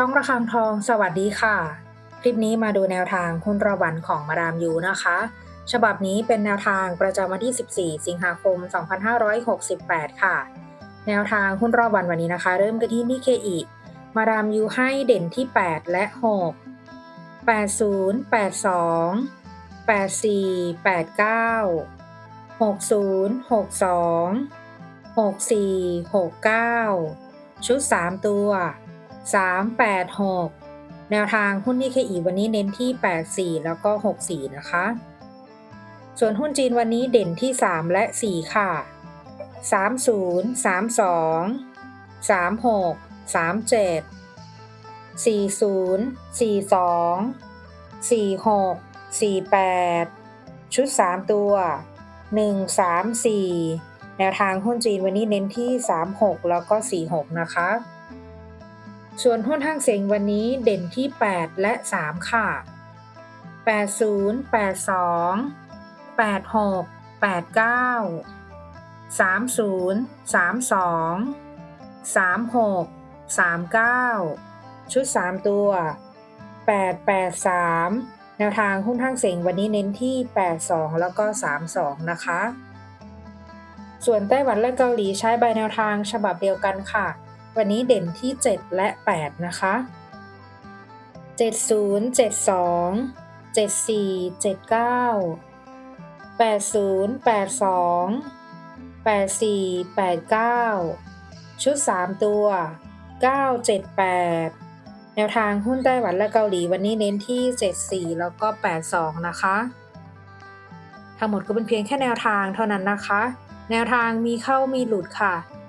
ช่องระฆังทอง สวัสดีค่ะ คลิปนี้มาดูแนวทางหุ้นระวันของมาดามยูนะคะ ฉบับนี้เป็นแนวทางประจำวันที่ 14 สิงหาคม 2568 ค่ะ แนวทางหุ้นรอบวันวันนี้นะคะ เริ่มกันที่นิเคอิมาดามยูให้เด่นที่ 8 และ 6 80 82 84 89 60 62 64 69 ชุด 3 ตัว 3 8 6 แนวทางหุ้นนิเคอีวันนี้เน้นที่ 84 แล้วก็ 64 นะคะ ส่วนหุ้นจีนวันนี้เด่นที่ 3 และ 4 ค่ะ 30 32 36 37 40 42 46 48 ชุด 3 ตัว 1 3 4 แนวทางหุ้นจีนวันนี้เน้นที่ 36 แล้วก็ 46 นะคะ ส่วนหุ้นห้างเสียงวันนี้เด่นที่ 8 และ 3 ค่ะ 80 82 86 89 30 32 36 39 ชุด 3 ตัว 883 แนวทางหุ้นห้างเสียงวันนี้เน้นที่ 82 แล้วก็ 32 นะคะ ส่วนไต้หวันและเกาหลีใช้ใบแนวทางฉบับเดียวกันค่ะ วันนี้เด่นที่ 7 และ 8 นะคะ 70 72 74 79 80 82 84 89 ชุด 3 ตัว 978 แนวทางหุ้นไต้หวันและเกาหลีวันนี้เน้นที่ 74 แล้วก็ 82 นะคะ ทั้งหมดก็เป็นเพียงแค่แนวทางเท่านั้นนะคะ แนวทางมีเข้ามีหลุดค่ะ